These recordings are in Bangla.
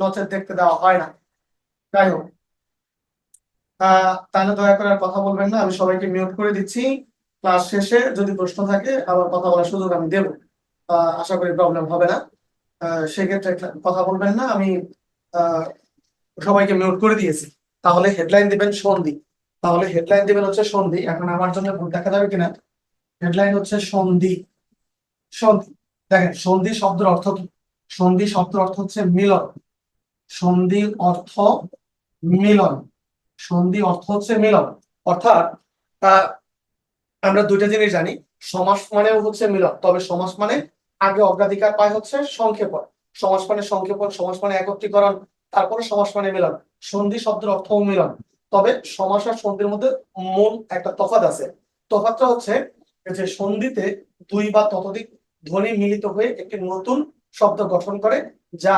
নচেত দেখতে দেওয়া হয় না। যাই হোক তাহলে দয়া করে আর কথা বলবেন না, আমি সবাইকে মিউট করে দিচ্ছি। ক্লাস শেষে যদি প্রশ্ন থাকে, আবার কথা বলার সুযোগ আমি দেবো। আশা করি প্রবলেম হবে না। সেক্ষেত্রে কথা বলবেন না, আমি সবাইকে মিউট করে দিয়েছি। তাহলে হেডলাইন দিবেন সন্ধি। তাহলে হেডলাইন দিবেন হচ্ছে সন্ধি। এখন আমার জন্য ভুল দেখা যাবে কিনা? হেডলাইন হচ্ছে সন্ধি। সন্ধি। দেখেন, সন্ধি শব্দের অর্থ কি? সন্ধি শব্দের অর্থ হচ্ছে মিলন। সন্ধি অর্থ মিলন। সন্ধি অর্থ হচ্ছে মিলন। অর্থাৎ আমরা দুইটা জিনিস জানি। সমাস মানেও হচ্ছে মিলন, তবে সমাস মানে আগে অগ্রাধিকার পায় হচ্ছে সংক্ষেপণ। সমাস মানে সংক্ষেপণ, সমাস মানে একত্রীকরণ, তারপরে সমাস মানে মিলন। সন্ধি শব্দের অর্থ মিলন। তবে সমাস আর সন্ধির মধ্যে মূল একটা তফাৎ আছে। তফাৎটা হচ্ছে যে সন্ধিতে দুই বা ততোধিক ধ্বনি মিলিত হয়ে একটি নতুন শব্দ গঠন করে, যা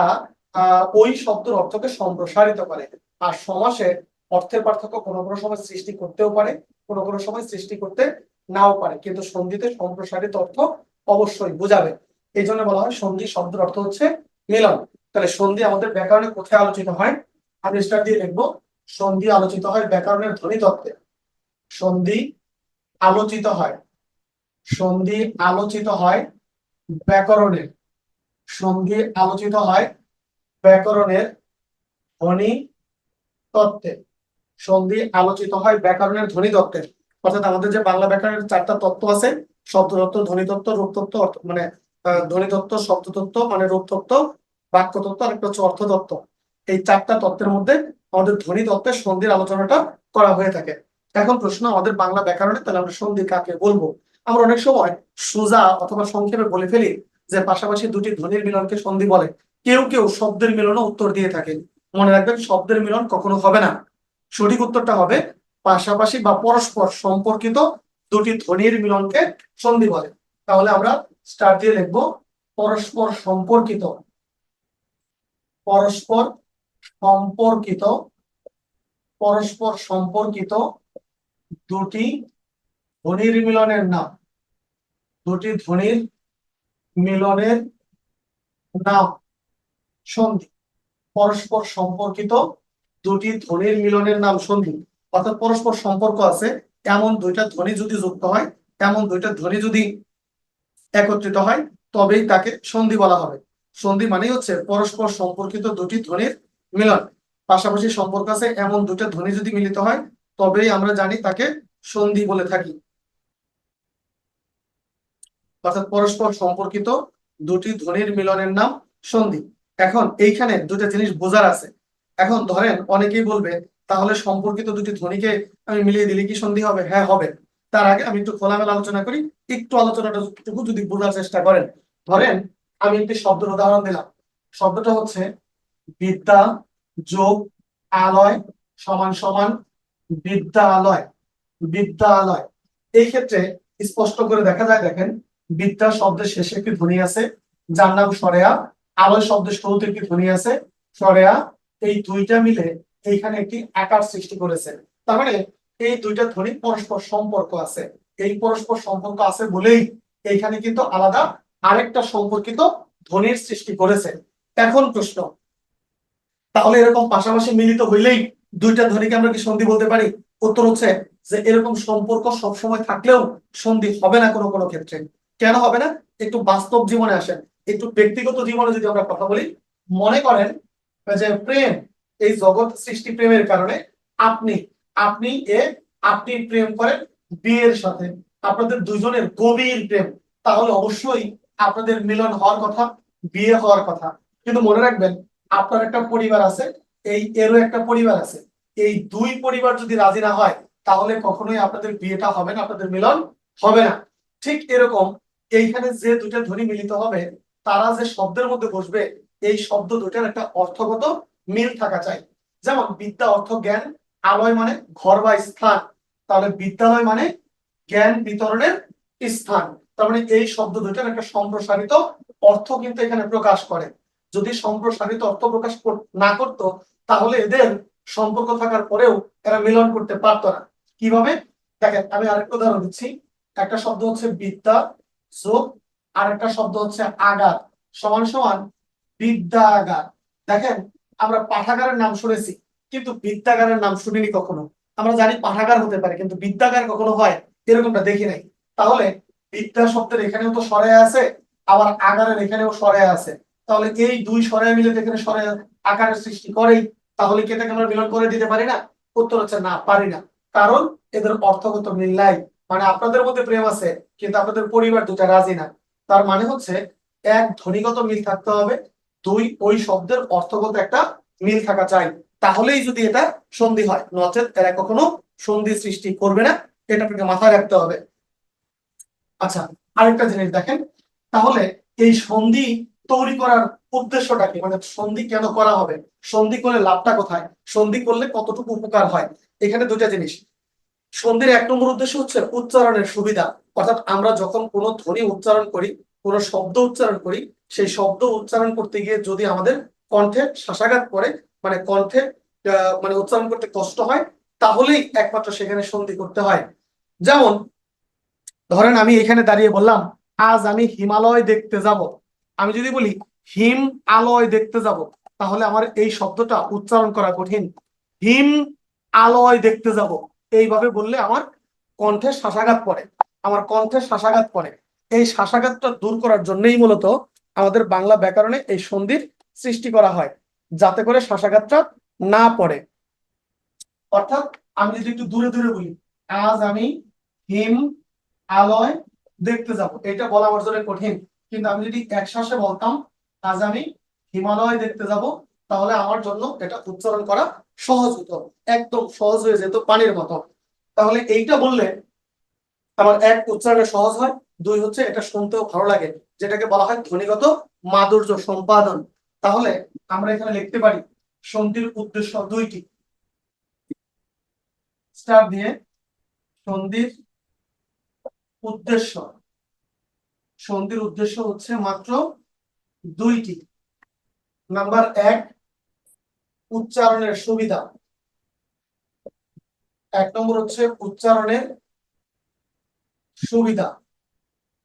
ওই শব্দের অর্থকে সম্প্রসারিত করে। আর সমাসে অর্থের পার্থক্য কোনো কোনো সময় সৃষ্টি করতেও পারে, কোনো কোনো সময় সৃষ্টি করতে নাও পারে। কিন্তু সন্ধিতে সম্প্রসারিত অর্থ অবশ্যই বোঝাবে। এই জন্য বলা হয় সন্ধি শব্দের অর্থ হচ্ছে মিলন। তাহলে সন্ধি আমাদের ব্যাকরণে কোথায় আলোচিত হয়? আমি স্টার দিয়ে লিখব। সন্ধি আলোচিত হয় ব্যাকরণের ধ্বনি তত্ত্বে সন্ধি আলোচিত হয়। সন্ধি আলোচিত হয় ব্যাকরণের সন্ধি আলোচিত হয় ব্যাকরণের ধ্বনি তত্ত্বে। সন্ধি আলোচিত হয় ব্যাকরণের ধ্বনি তত্ত্বের অর্থাৎ আমাদের যে বাংলা ব্যাকরণের চারটা তত্ত্ব আছে শব্দ শব্দতত্ত্ব ধ্বনিতত্ত্ব রূপতত্ত্ব অর্থ- মানে আহ, ধ্বনিতত্ত্ব শব্দতত্ত্ব মানে রূপ রূপতত্ত্ব বাক্যতত্ত্ব আর একটা হচ্ছে অর্থতত্ত্ব। এই চারটা তত্ত্বের মধ্যে আমাদের ধ্বনি তত্ত্বের সন্ধির আলোচনাটা করা হয়ে থাকে। এখন প্রশ্ন আমাদের বাংলা ব্যাকরণে তাহলে আমরা সন্ধি কাকে বলব? আমরা অনেক সময় সোজা অথবা সংক্ষেপে বলে ফেলি যে পাশাপাশি দুটি ধ্বনির মিলনকে সন্ধি বলে। কেউ কেউ শব্দের মিলনও উত্তর দিয়ে থাকেন। মনে রাখবেন, শব্দের মিলন কখনো হবে না। সঠিক উত্তরটা হবে, পাশাপাশি বা পরস্পর সম্পর্কিত দুটি ধ্বনির মিলনকে সন্ধি বলে। তাহলে আমরা স্টার দিয়ে লিখব, পরস্পর সম্পর্কিত পরস্পর সম্পর্কিত পরস্পর সম্পর্কিত দুটি ধ্বনির মিলনের নাম। দুটি ধ্বনির মিলনের নাম। সন্ধি। পরস্পর সম্পর্কিত দুটি ধ্বনির মিলনের নাম সন্ধি। অর্থাৎ পরস্পর সম্পর্ক আছে, এমন দুইটা ধ্বনি যদি যুক্ত হয়, এমন দুইটা ধ্বনি যদি একত্রিত হয়, তবেই তাকে সন্ধি বলা হবে। সন্ধি মানেই হচ্ছে পরস্পর সম্পর্কিত দুটি ধ্বনির মিলন। পাশাপাশি সম্পর্ক আছে, এমন দুটো ধ্বনি যদি মিলিত হয়, তবেই আমরা জানি তাকে সন্ধি বলে থাকি। অর্থাৎ পরস্পর সম্পর্কিত দুটি ধ্বনির মিলনের নাম সন্ধি। এখন এইখানে দুটো জিনিস বোঝার আছে। এখন ধরেন অনেকেই বলবে, তাহলে সম্পর্কিত দুটি ধ্বনিকে আমি মিলিয়ে দিলে কি সন্ধি হবে? হ্যাঁ হবে। তার আগে আমি একটু খোলামেলা আলোচনা করি, একটু আলোচনাটা যদি বোঝার চেষ্টা করেন। ধরেন আমি একটি শব্দের উদাহরণ দিলাম। শব্দটা হচ্ছে বিদ্যা যোগ আলয় সমান সমান বিদ্যালয় বিদ্যালয়। এই ক্ষেত্রে স্পষ্ট করে দেখা যায়, দেখেন বিদ্যা শব্দের শেষে একটি ধ্বনি আছে, যার নাম সরেয়া। আলয় শব্দের শুরুতে একটি ধ্বনি আছে? সরেয়া। এই দুইটা মিলে এইখানে একটি আকার সৃষ্টি করেছে। তার মানে এই দুইটা ধ্বনি পরস্পর সম্পর্ক আছে। এই পরস্পর সম্পর্ক আছে বলেই এইখানে কিন্তু আলাদা আরেকটা সম্পর্কিত ধ্বনির সৃষ্টি করেছে। এখন প্রশ্ন, তাহলে এরকম পাশাপাশি মিলিত হইলেই দুইটা ধ্বনিকে আমরা কি সন্ধি বলতে পারি? উত্তর হচ্ছে যে এরকম সম্পর্ক সবসময় থাকলেও সন্ধি হবে না কোনো কোনো ক্ষেত্রে। কেন হবে না? একটু বাস্তব জীবনে আসেন। একটু ব্যক্তিগত জীবনে যদি আমরা কথা বলি, মনে করেন যে প্রেম, এই জগৎ সৃষ্টি প্রেমের কারণে আপনি আপনি এ, আপনি প্রেম করেন বিয়ের সাথে। আপনাদের দুজনের গভীর প্রেম। তাহলে অবশ্যই আপনাদের মিলন হওয়ার কথা, বিয়ে হওয়ার কথা। কিন্তু মনে রাখবেন, আপনার একটা পরিবার আছে, এই এরও একটা পরিবার আছে। এই দুই পরিবার যদি রাজি না হয়, তাহলে কখনোই আপনাদের বিয়েটা হবে না, আপনাদের মিলন হবে না। ঠিক এরকম, এইখানে যে দুইটা ধ্বনি মিলিত হবে তারা যে শব্দের মধ্যে বসবে, এই শব্দ দুটার একটা অর্থগত মিল থাকা চাই। যেমন, বিদ্যা অর্থ জ্ঞান, আলয় মানে ঘর বা স্থান। তাহলে বিদ্যালয় মানে জ্ঞান বিতরণের স্থান। তার মানে এই শব্দ দুটার একটা সম্প্রসারিত অর্থ কিন্তু এখানে প্রকাশ করে। যদি সম্প্রসারিত অর্থ প্রকাশ না করতো, তাহলে এদের সম্পর্ক থাকার পরেও এরা মিলন করতে পারতো না। কীভাবে? দেখেন, আমি আরেকটা উদাহরণ দিচ্ছি। একটা শব্দ হচ্ছে বিদ্যা, যোগ আর একটা শব্দ হচ্ছে আগার সমান সমান বিদ্যাগার দেখেন, আমরা পাঠাগারের নাম শুনেছি, কিন্তু বিদ্যাগারের নাম শুনিনি কখনো। আমরা জানি পাঠাগার হতে পারে, কিন্তু বিদ্যাগার কখনো হয়, এরকমটা দেখি নাই। তাহলে বিদ্যা শব্দের এখানেও তো সরে আছে, আবার আগারের এখানেও সরে আছে। তাহলে এই দুই সরে মিলে এখানে সরে আকারের সৃষ্টি করেই, তাহলে কি এটাকে আমরা মিলন করে দিতে পারি না? উত্তর হচ্ছে না, পারি না। কারণ এদের অর্থগত মিল নাই। মানে আপনাদের মধ্যে প্রেম আছে, কিন্তু আপনাদের পরিবার দুটা রাজি না। তার মানে হচ্ছে এক ধ্বনিগত মিল থাকতে হবে, দুই ওই শব্দের অর্থগত একটা মিল থাকা চাই। তাহলেই যদি এটা সন্ধি হয়, নচেত এরা কখনো সন্ধি সৃষ্টি করবে না, এটা আপনাকে মাথায় রাখতে হবে। আচ্ছা আরেকটা জিনিস দেখেন, তাহলে এই সন্ধি তৈরি করার উদ্দেশ্যটা কি? মানে সন্ধি কেন করা হবে? সন্ধি করলে লাভটা কোথায়? সন্ধি করলে কতটুকু উপকার হয়? এখানে দুটা জিনিস। সন্ধির এক নম্বর উদ্দেশ্য হচ্ছে উচ্চারণের সুবিধা। অর্থাৎ আমরা যখন কোনো ধ্বনি উচ্চারণ করি, কোনো শব্দ উচ্চারণ করি, সেই শব্দ উচ্চারণ করতে গিয়ে যদি আমাদের কণ্ঠে শ্বাসাঘাত করে মানে কণ্ঠে মানে উচ্চারণ করতে কষ্ট হয়, তাহলেই একমাত্র সেখানে সন্ধি করতে হয়। যেমন, ধরেন আমি এখানে দাঁড়িয়ে বললাম, আজ আমি হিমালয় দেখতে যাব। আমি যদি বলি, হিম আলয় দেখতে যাব, তাহলে আমার এই শব্দটা উচ্চারণ করা কঠিন। হিম আলয় দেখতে যাব। এইভাবে বললে আমার কণ্ঠে শ্বাসাঘাত পড়ে, আমার কণ্ঠে শ্বাসাঘাত পড়ে। এই শ্বাসাঘাতটা দূর করার জন্যই মূলত আমাদের বাংলা ব্যাকরণে এই সন্ধির সৃষ্টি করা হয়, যাতে করে শ্বাসাঘাতটা না পড়ে। অর্থাৎ আমি যদি একটু দূরে দূরে বলি, আজ আমি হিম আলয় দেখতে যাব। এটা বলা আমার জন্য কঠিন, কিন্তু আমি যদি এক শ্বাসে বলতাম, আজ আমি হিমালয় দেখতে যাব তাহলে আমার জন্য এটা উচ্চারণ করা সহজ হতো, একদম সহজ হয়ে যেত পানির মতো। তাহলে এইটা বললে আমার এক উচ্চারণে সহজ হয়, দুই হচ্ছে এটা শুনতেও ভালো লাগে, যেটাকে বলা হয় ধ্বনিগত মাধুর্য সম্পাদন। তাহলে আমরা এখানে লিখতে পারি সন্ধির উদ্দেশ্য দুইটি। স্টার দিয়ে সন্ধির উদ্দেশ্য। সন্ধির উদ্দেশ্য হচ্ছে মাত্র দুইটি। নাম্বার এক উচ্চারণের সুবিধা। এক নম্বর হচ্ছে উচ্চারণের সুবিধা।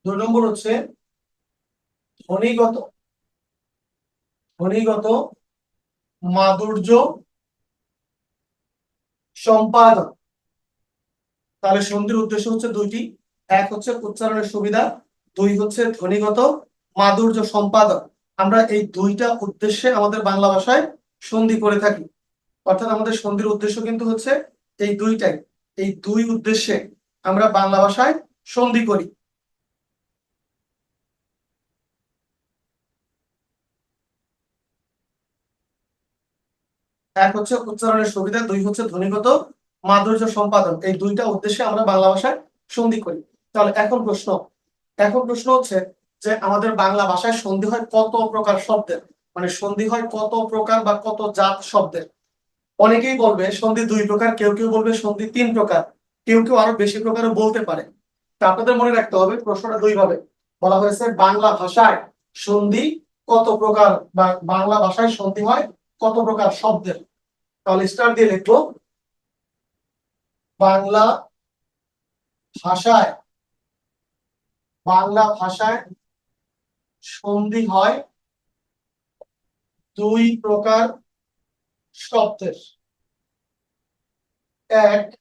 দুই নম্বর হচ্ছে ধ্বনিগত ধ্বনিগত মাধুর্য সম্পাদন। তাহলে সন্ধির উদ্দেশ্য হচ্ছে দুইটি। এক হচ্ছে উচ্চারণের সুবিধা, দুই হচ্ছে ধ্বনিগত মাধুর্য সম্পাদন। আমরা এই দুইটা উদ্দেশ্যে আমাদের বাংলা ভাষায় সন্ধি করে থাকি। অর্থাৎ আমাদের সন্ধির উদ্দেশ্য কিন্তু হচ্ছে এই দুইটাই। এই দুই উদ্দেশ্যে আমরা বাংলা ভাষায় সন্ধি করি। এক হচ্ছে উচ্চারণের সুবিধা, দুই হচ্ছে ধ্বনিগত মাধুর্য সম্পাদন। এই দুইটা উদ্দেশ্যে আমরা বাংলা ভাষায় সন্ধি করি। তাহলে এখন প্রশ্ন। এখন প্রশ্ন হচ্ছে যে আমাদের বাংলা ভাষায় সন্ধি হয় কত প্রকার শব্দের? মানে সন্ধি হয় কত প্রকার বা কত জাত শব্দের। অনেকেই বলবে সন্ধি দুই প্রকার, কেউ কেউ বলবে সন্ধি তিন প্রকার, কেউ কেউ আরও বেশি প্রকারও বলতে পারে। তা আপনাদের মনে রাখতে হবে, প্রশ্নটা দুই ভাবে বলা হয়েছে বাংলা ভাষায় সন্ধি কত প্রকার বা বাংলা ভাষায় সন্ধি হয় কত প্রকার শব্দের। তাহলে স্টার দিয়ে লিখব। বাংলা ভাষায় বাংলা ভাষায় সন্ধি হয় দুই প্রকার শব্দের। এক,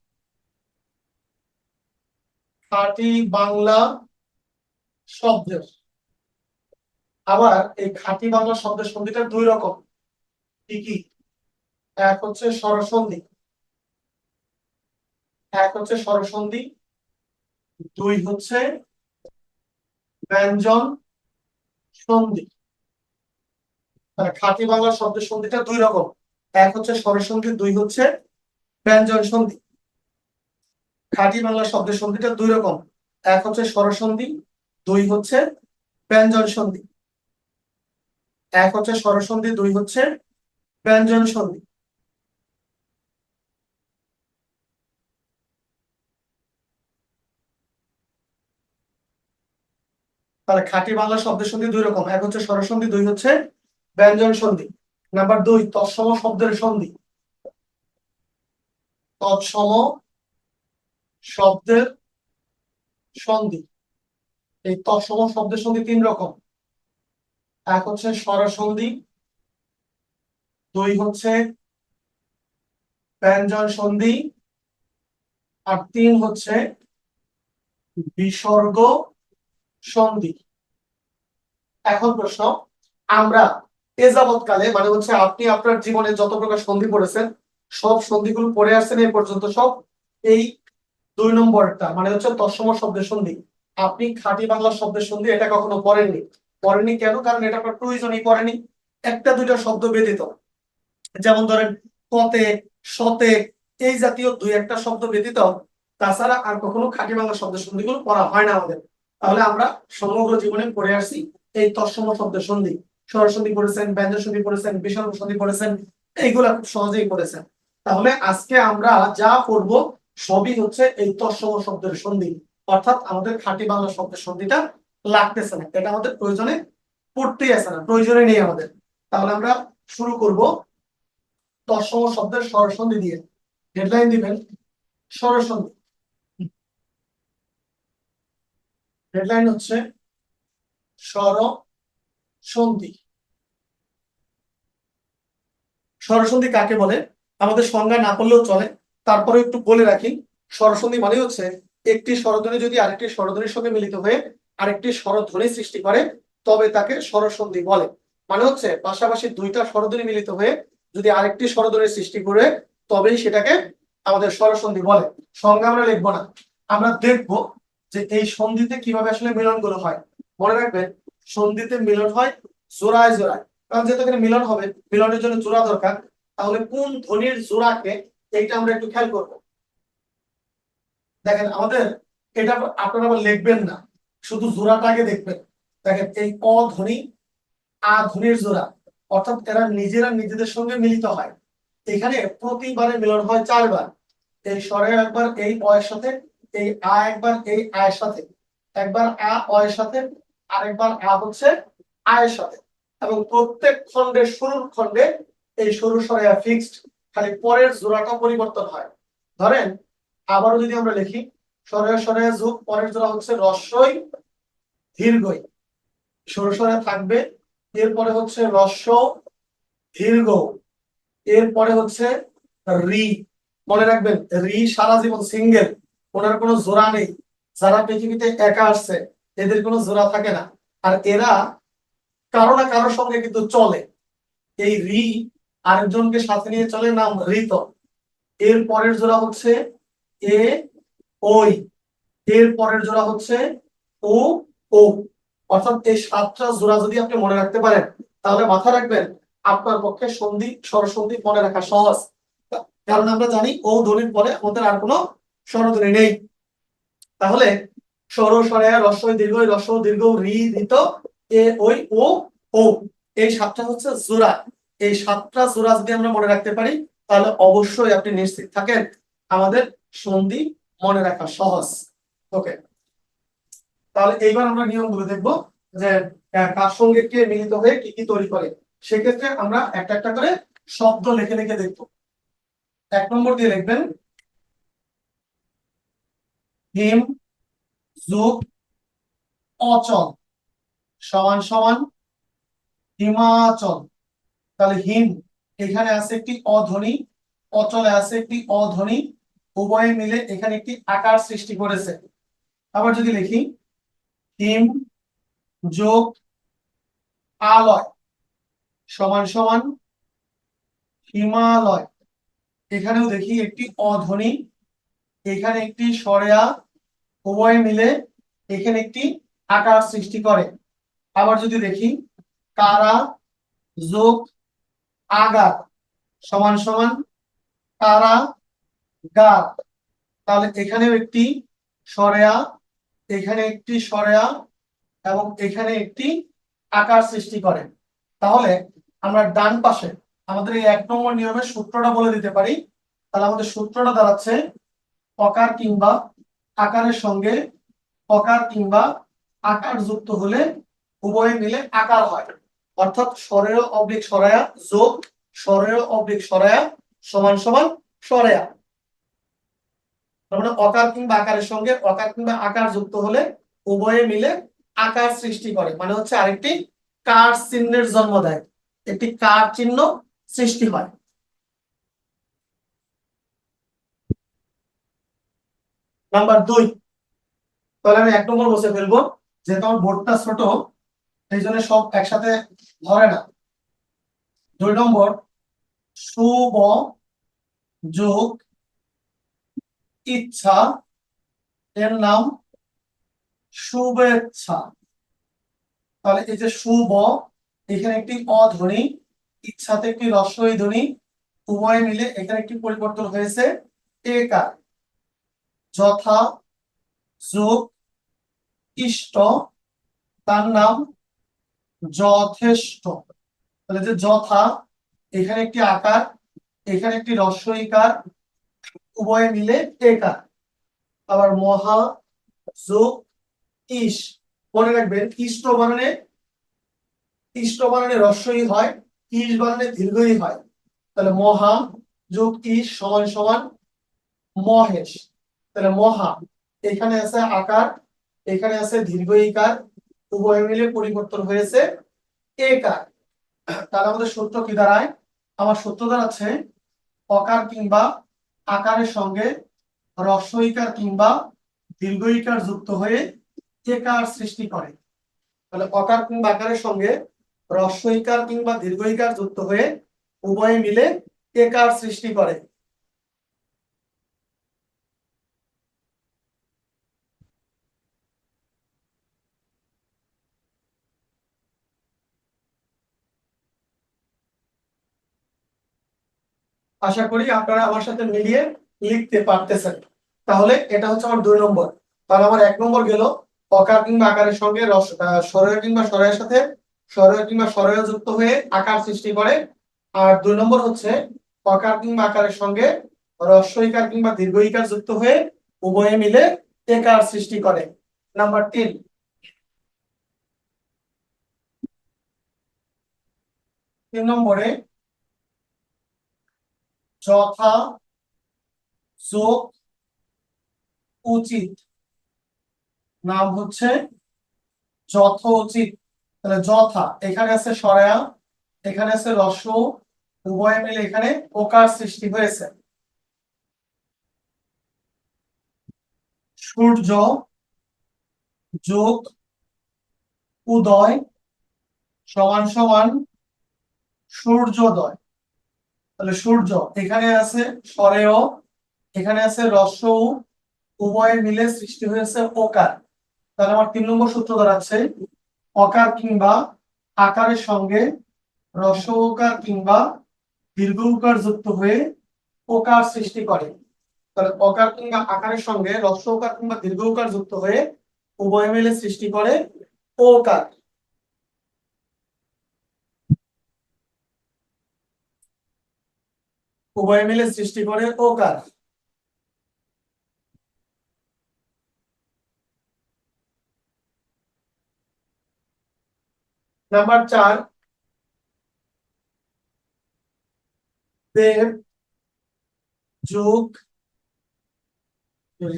খাঁটি বাংলা শব্দের। আবার এই খাঁটি বাংলা শব্দের সন্ধিটা দুই রকম। কি কি? এক হচ্ছে স্বরসন্ধি। এক হচ্ছে স্বরসন্ধি। দুই হচ্ছে ব্যঞ্জন সন্ধি। মানে খাঁটি বাংলা শব্দের সন্ধিটা দুই রকম। এক হচ্ছে স্বরসন্ধি দুই হচ্ছে ব্যঞ্জন সন্ধি। খাঁটি বাংলা শব্দের সন্ধিটা দুই রকম। এক হচ্ছে স্বরসন্ধি দুই হচ্ছে ব্যঞ্জন সন্ধি। এক হচ্ছে স্বরসন্ধি দুই হচ্ছে ব্যঞ্জন সন্ধি। তাহলে খাঁটি বাংলা শব্দের সন্ধি দুই রকম। এক হচ্ছে স্বরসন্ধি দুই হচ্ছে ব্যঞ্জন সন্ধি। নাম্বার দুই, তৎসম শব্দের সন্ধি। তৎসম শব্দের সন্ধি। এই তৎসম শব্দের সন্ধি তিন রকম। এক হচ্ছে স্বরসন্ধি দুই হচ্ছে ব্যঞ্জন সন্ধি, আর তিন হচ্ছে বিসর্গ সন্ধি। এখন প্রশ্ন, আমরা এ যাবৎকালে মানে হচ্ছে আপনি আপনার জীবনে যত প্রকার সন্ধি পড়েছেন, সব সন্ধিগুলো পড়ে আসছেন এই পর্যন্ত সব এই দুই নম্বরটা মানে হচ্ছে তৎসম শব্দের সন্ধি। আপনি খাঁটি বাংলা শব্দের সন্ধি এটা কখনো পড়েননি। পড়েনি কেন? কারণ এটা আপনার প্রয়োজনই পড়েনি। একটা দুইটা শব্দ ব্যতীত। যেমন ধরেন কতে সতে, এই জাতীয় দুই একটা শব্দ ব্যতীত, তাছাড়া আর কখনো খাঁটি বাংলা শব্দের সন্ধিগুলো পড়া হয় না আমাদের। তাহলে আমরা সমগ্র জীবনে পড়ে আসছি এই তৎসম শব্দের সন্ধি। স্বরসন্ধি পড়েছেন ব্যঞ্জন সন্ধি পড়েছেন বিসর্গ সন্ধি পড়েছেন এইগুলা খুব সহজেই পড়েছেন তাহলে আজকে আমরা যা পড়ব সবই হচ্ছে এই তৎসম শব্দের সন্ধি। অর্থাৎ আমাদের খাঁটি বাংলা শব্দের সন্ধিটা লাগতেছে না। এটা আমাদের প্রয়োজনে পড়তেই আছে না, প্রয়োজনে নেই আমাদের। তাহলে আমরা শুরু করব তৎসম শব্দের স্বরসন্ধি দিয়ে। হেডলাইন দিবেন, স্বরসন্ধি। হেডলাইন হচ্ছে, স্বর সন্ধি। স্বরসন্ধি কাকে বলে? আমাদের সংজ্ঞা না করলেও চলে। তারপরে একটু বলে রাখি, স্বরসন্ধি মানে হচ্ছে একটি স্বরধ্বনি যদি আরেকটি স্বরধ্বনির সঙ্গে মিলিত হয়ে আরেকটি স্বরধ্বনি সৃষ্টি করে, তবে তাকে স্বরসন্ধি বলে। মানে হচ্ছে পাশাপাশি দুইটা স্বরধ্বনি মিলিত হয়ে যদি আরেকটি স্বরধ্বনির সৃষ্টি করে, তবেই সেটাকে আমাদের স্বরসন্ধি বলে। সংজ্ঞা আমরা লিখব না। আমরা দেখব যে এই সন্ধিতে কীভাবে আসলে মিলনগুলো হয়। মনে রাখবেন সন্ধিতে মিলন হয় জোড়ায় জোড়ায়। কারণ যেহেতু এখানে মিলন হবে, মিলনের জন্য জোড়া দরকার, তাহলে কোন ধ্বনির জোড়াকে এইটা আমরা একটু খেয়াল করব। দেখেন, আমাদের এটা আপনারা আবার লিখবেন না, শুধু জোড়াটাকে দেখবেন। দেখেন, এই অ ধ্বনি, আ ধ্বনির জোড়া, অর্থাৎ এরা নিজেরা নিজেদের সঙ্গে মিলিত হয়। এখানে প্রতিবারে মিলন হয় চারবার, এই স্বরে একবার, এই অয়ের সাথে, এই আ একবার, এই আয়ের সাথে। একবার আ অয়ের সাথে আরেকবার আ হচ্ছে আয়ের সাথে। এবং প্রত্যেক খণ্ডের শুরুর খণ্ডে এই সরু স্বরে ফিক্সড খালি পরের জোড়াটা পরিবর্তন হয়। ধরেন, আবারও যদি আমরা লিখি স্বরে স্বরে যুগ, পরের জোড়া হচ্ছে রস্যই, দীর্ঘই। সরু স্বরে থাকবে, এরপরে হচ্ছে রস্য, দীর্ঘ। এরপরে হচ্ছে রি। মনে রাখবেন, রি সারা জীবন সিঙ্গেল ওনার কোনো জোড়া নেই। যারা পৃথিবীতে একা আসছে এদের কোনো জোড়া থাকে না। আর এরা কারও না কারোর সঙ্গে কিন্তু চলে। এই রি আরেকজনকে সাথে নিয়ে চলে, নাম ঋত এর পরের জোড়া হচ্ছে এ ওই। এর পরের জোড়া হচ্ছে ও ও। অর্থাৎ এই সাতটা জোড়া যদি আপনি মনে রাখতে পারেন, তাহলে মাথা রাখবেন, আপনার পক্ষে সন্ধি স্বরসন্ধি মনে রাখা সহজ। কারণ আমরা জানি ও ধ্বনির পরে আমাদের আর কোনো স্বরধ্বনি নেই। তাহলে স্বর স্বরে রস্বই দীর্ঘ রস্ব দীর্ঘ রি এই সাতটা হচ্ছে জোড়া। এই সাতটা জোড়া যদি আমরা মনে রাখতে পারি, তাহলে অবশ্যই আপনি নিশ্চিত থাকেন। আমাদের সন্ধি মনে রাখা সহজ। ওকে। তাহলে এইবার আমরা নিয়মগুলো দেখব যে কার সঙ্গে কে মিলিত হয়ে কি কি তৈরি করে। সেক্ষেত্রে আমরা একটা একটা করে শব্দ লিখে লিখে দেখব। এক নম্বর দিয়ে লিখবেন, হিম যোগ অচল। সমান সমান হিমাচল। তাহলে হিম, এখানে আছে একটি অধ্বনি, অচলে আছে একটি অধ্বনি, উভয়ে মিলে এখানে একটি আকার সৃষ্টি করেছে। আবার যদি লিখি, হিম যোগ আলয়, সমান সমান হিমালয়। এখানেও দেখি একটি অধ্বনি, এখানে একটি সরেয়া উভয়ে মিলে এখানে একটি আকার সৃষ্টি করে। আবার যদি দেখি, কারা, যোগ আগাত সমান সমান, কারা গাত তাহলে এখানেও একটি সরেয়া, এখানে একটি সরেয়া এবং এখানে একটি আকার সৃষ্টি করে। তাহলে আমরা ডান পাশে আমাদের এই এক নম্বর নিয়মের সূত্রটা বলে দিতে পারি। তাহলে আমাদের সূত্রটা দাঁড়াচ্ছে অকার কিংবা আকারের সঙ্গে অকার কিংবা আকার যুক্ত হলে উভয় মিলে আকার হয়। অর্থাৎ স্বরেয় অবলিক সরায়া যোগ স্বরেয় অবলিক সরায়া সমান সমান সরেয়া তার মানে অকার কিংবা আকারের সঙ্গে অকার কিংবা আকার যুক্ত হলে উভয়ে মিলে আকার সৃষ্টি করে। মানে হচ্ছে আরেকটি কার চিহ্নের জন্ম দেয়। একটি কার চিহ্ন সৃষ্টি হয়। নাম্বার দুই। তাহলে আমি এক নম্বর বসে ফেলব। যেহেতু আমার বোর্ডটা ছোট এই জন্য সব একসাথে ধরে না দুই নম্বর, শুভ যোগ ইচ্ছা, এর নাম শুভেচ্ছা। তাহলে এই যে শুভ, এখানে একটি অধ্বনি, ইচ্ছাতে একটি রস্বই ধ্বনি উভয় মিলে এখানে একটি পরিবর্তন হয়েছে, একার। যথা যোগ ইষ্ট, তার নাম যথেষ্ট। তাহলে যে যথা, এখানে একটি আকার, এখানে একটি রস্বইকার, উভয় মিলে একার। আবার মহা যোগ ইস মনে রাখবেন, ইষ্ট বানানে ইষ্ট বানানে রস্বই হয় ইস বানানে দীর্ঘই হয়। তাহলে মহা যোগ ইস সমান সমান মহেশ। তাহলে মহা, এখানে আছে আকার, এখানে আছে দীর্ঘ ইকার উভয় মিলে পরিবর্তন হয়েছে একার। তাহলে আমাদের সূত্র কি দাঁড়ায়? আমার সূত্র দাঁড়াচ্ছে অকার কিংবা আকারের সঙ্গে রস্বইকার কিংবা দীর্ঘইকার যুক্ত হয়ে একার সৃষ্টি করে। তাহলে অকার কিংবা আকারের সঙ্গে রস্বইকার কিংবা দীর্ঘ দীর্ঘইকার যুক্ত হয়ে উভয়ে মিলে একার সৃষ্টি করে। আশা করি আপনারা আমার সাথে মিলিয়ে লিখতে পারতেছেন। তাহলে এটা হচ্ছে আমার দুই নম্বর। তাহলে আমার এক নম্বর গেল অকার কিংবা আকারের সঙ্গে রস সরয় কিংবা সরয়ের সাথে সরয় কিংবা সরয় যুক্ত হয়ে আকার সৃষ্টি করে। আর দুই নম্বর হচ্ছে অকার কিংবা আকারের সঙ্গে রস্বইকার কিংবা দীর্ঘইকার যুক্ত হয়ে উভয়ে মিলে একার সৃষ্টি করে। নাম্বার তিন। তিন নম্বরে যথা যোগ উচিত। নাম হচ্ছে যথ উচিত। তাহলে যথা, এখানে আছে সরায়া, এখানে আছে রস উভয় মিলে এখানে ওকার সৃষ্টি হয়েছে। সূর্য যোগ উদয় সমান সমান সূর্যোদয়। তাহলে সূর্য এখানে আছে সরেয় এখানে আছে রস উভয় মিলে সৃষ্টি হয়েছে ওকার তাহলে আমার তিন নম্বর সূত্র দাঁড়াচ্ছে, অকার কিংবা আকারের সঙ্গে রস উকার কিংবা দীর্ঘ উকার যুক্ত হয়ে ওকার সৃষ্টি করে। তাহলে অকার কিংবা আকারের সঙ্গে রস উকার কিংবা দীর্ঘ উকার যুক্ত হয়ে উভয় মিলে সৃষ্টি করে ওকার উভয় মিলে সৃষ্টি করে ওকার নাম্বার চার, দেব, যোগ,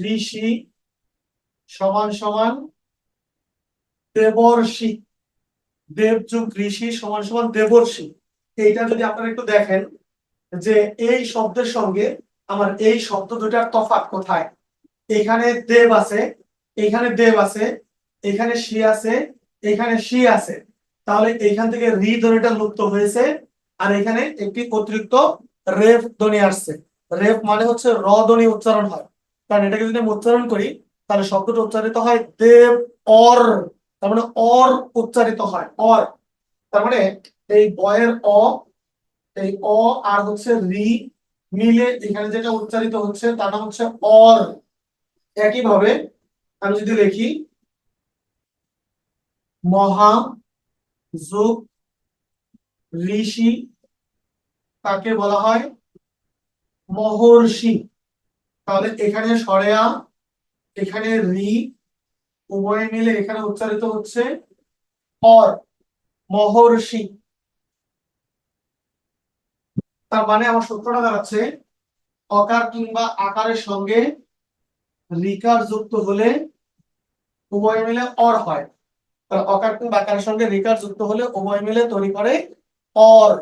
ঋষি, সমান সমান দেবর্ষি। দেব, যোগ, ঋষি, সমান সমান দেবর্ষি। এইটা যদি আপনারা একটু দেখেন যে এই শব্দের সঙ্গে আমার এই শব্দ দুটার তফাৎ কোথায়? এখানে দেব আছে, এখানে দেব আছে, এখানে শি আছে, এখানে শি আছে। তাহলে এখান থেকে রি ধ্বনিটা লুপ্ত হয়েছে আর এখানে একটি অতিরিক্ত রেফ ধ্বনি আসছে। রেফ মানে হচ্ছে র ধ্বনি উচ্চারণ হয়। কারণ এটাকে যদি আমি উচ্চারণ করি, তাহলে শব্দটা উচ্চারিত হয় দেব, অর। তার মানে অর উচ্চারিত হয়, অর। তার মানে এই বয়ের অ এই অ আর হচ্ছে রি মিলে এখানে যেটা উচ্চারিত হচ্ছে, তার নাম হচ্ছে অর। একইভাবে আমি যদি লিখি মহা যোগ ঋষি, তাকে বলা হয় মহর্ষি। তাহলে এখানে সরেয়া, এখানে রি, উভয় মিলে এখানে উচ্চারিত হচ্ছে অর, মহর্ষি। তার মানে আমার সূত্রটা দাঁড়াচ্ছে, অকার কিংবা আকারের সঙ্গে রিকার যুক্ত হলে উভয় মিলে অর হয়। তাহলে অকার কিংবা আকারের সঙ্গে রিকার যুক্ত হলে উভয় মিলে তৈরি করে অর।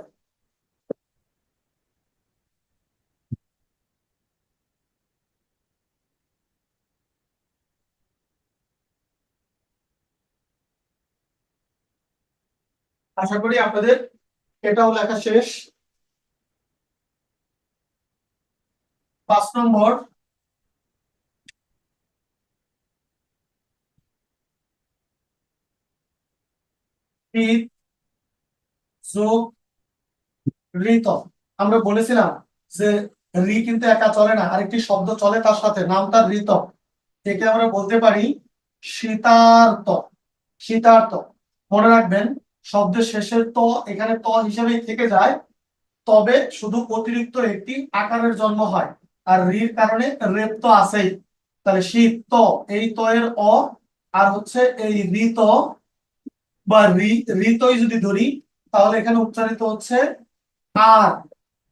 আশা করি আপনাদের এটাও লেখা শেষ। পাঁচ নম্বর। ঋত। আমরা বলেছিলাম যে রি কিন্তু একা চলে না, আরেকটি শব্দ চলে তার সাথে, নামটা ঋত। একে আমরা বলতে পারি শীতার্ত শীতার্ত। মনে রাখবেন, শব্দের শেষের ত, এখানে ত হিসেবেই থেকে যায়, তবে শুধু অতিরিক্ত একটি আকারের জন্ম হয়। আর রির কারণে রেপ তো আছেই। তাহলে শীত ত, এই ত এর অ, আর হচ্ছে এই ঋত বা ঋতই যদি ধরি, তাহলে এখানে উচ্চারিত হচ্ছে আর।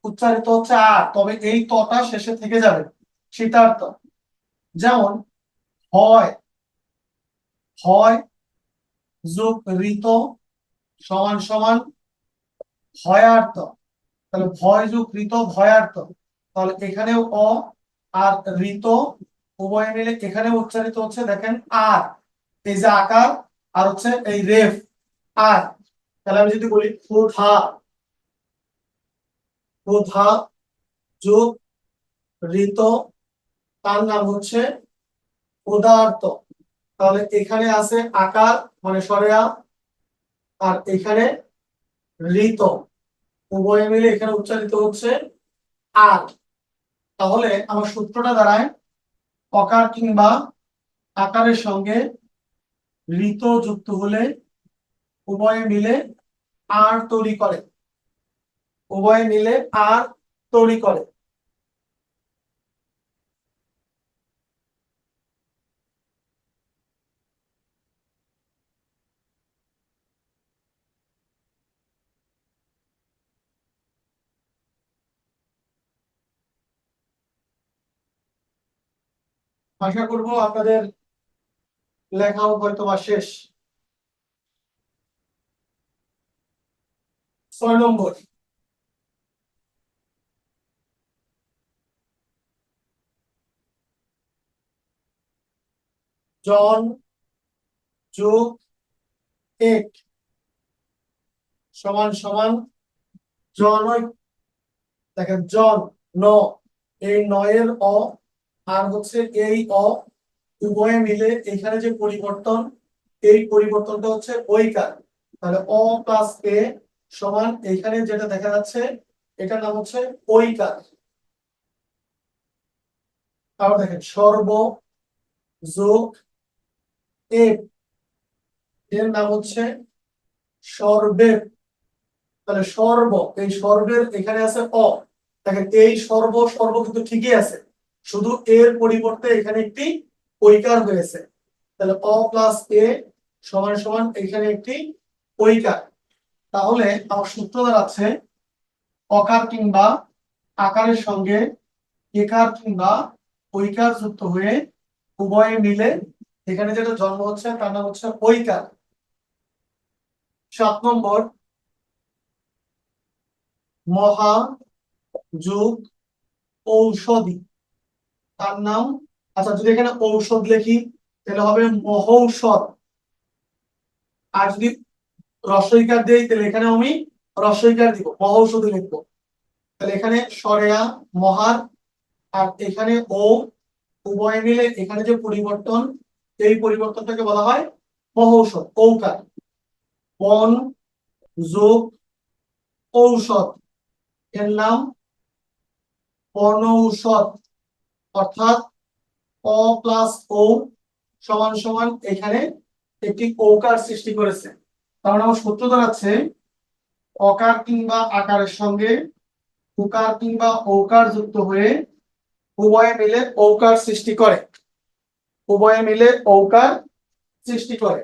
উচ্চারিত হচ্ছে আর, তবে এই তটা শেষে থেকে যাবে শীতার্থ যেমন, হয় হয়, যোগ ঋত, সমান সমান ভয়ার্থ তাহলে ভয় যোগ ঋত ভয়ার্থ তাহলে এখানেও অ আর ঋত উভয় মিলে এখানে উচ্চারিত হচ্ছে দেখেন আর। এই যে আকার আর হচ্ছে এই রেফ, আর। তাহলে আমি যদি বলি ক্ষুধা ক্ষুধা যোগ ঋত, তার নাম হচ্ছে উদার্ত তাহলে এখানে আছে আকার মানে সরেয়া, আর এখানে ঋত। উভয় মিলে এখানে উচ্চারিত হচ্ছে আর। তাহলে আমার সূত্রটা দাঁড়ায় অকার কিংবা আকারের সঙ্গে ঋত যুক্ত হলে উভয়ে মিলে আর তৈরি করে। উভয়ে মিলে আর তৈরি করে। আশা করব আপনাদের লেখাও হয়তো বা শেষ। ছয় নম্বর। জন যোগ এক সমান সমান জন দেখেন, জন ন, এই নয়ের অ আর হচ্ছে এই অ উভয়ে মিলে এখানে যে পরিবর্তন, এই পরিবর্তনটা হচ্ছে ঐকার। তাহলে অ প্লাস এ সমান এখানে যেটা দেখা যাচ্ছে, এটার নাম হচ্ছে ঐকার। আবার দেখেন, সর্ব যোগ এর নাম হচ্ছে সর্বের তাহলে সর্ব, এই সর্বের এখানে আছে অ। দেখেন, এই সর্ব সর্ব কিন্তু ঠিকই আছে। শুধু এর পরিবর্তে এখানে একটি ঐকার হয়েছে। তাহলে অ প্লাস এ সমান সমান এখানে একটি ঐকার তাহলে আমার সূত্র দাঁড়াচ্ছে অকার কিংবা আকারের সঙ্গে একার কিংবা ঐকার যুক্ত হয়ে উভয়ে মিলে এখানে যেটা জন্ম হচ্ছে তার নাম হচ্ছে ঐকার সাত নম্বর, মহা যুগ ঔষধি। তার নাম? আচ্ছা যদি এখানে ঔষধ লিখি, তাহলে হবে মহৌষধ। আর যদি রসইকার দেই, তাহলে এখানে আমি রসইকার দিব, মহৌষধি লিখব। তাহলে এখানে সরেয়া, মহার, আর এখানে ও উভয় মিলে এখানে যে পরিবর্তন, এই পরিবর্তনটাকে বলা হয় মহৌষধ, ঔকার। বন, যোগ, ঔষধ। এর নাম বনৌষধ। অর্থাৎ অ প্লাস ও সমান সমান এখানে একটি ঔকার সৃষ্টি করেছে। তার মানে আমার সূত্র দাঁড়াচ্ছে, অকার কিংবা আকারের সঙ্গে উকার কিংবা ওকার যুক্ত হয়ে উভয়ে মিলে ওকার সৃষ্টি করে। উভয়ে মিলে ওকার সৃষ্টি করে।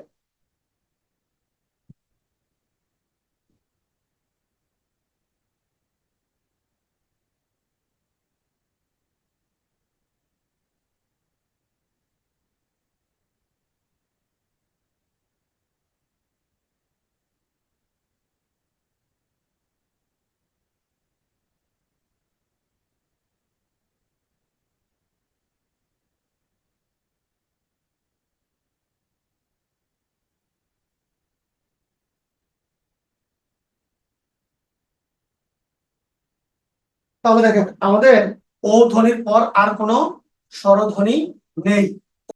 তাহলে দেখেন আমাদের ও ধ্বনির পর আর কোনো স্বরধ্বনি নেই।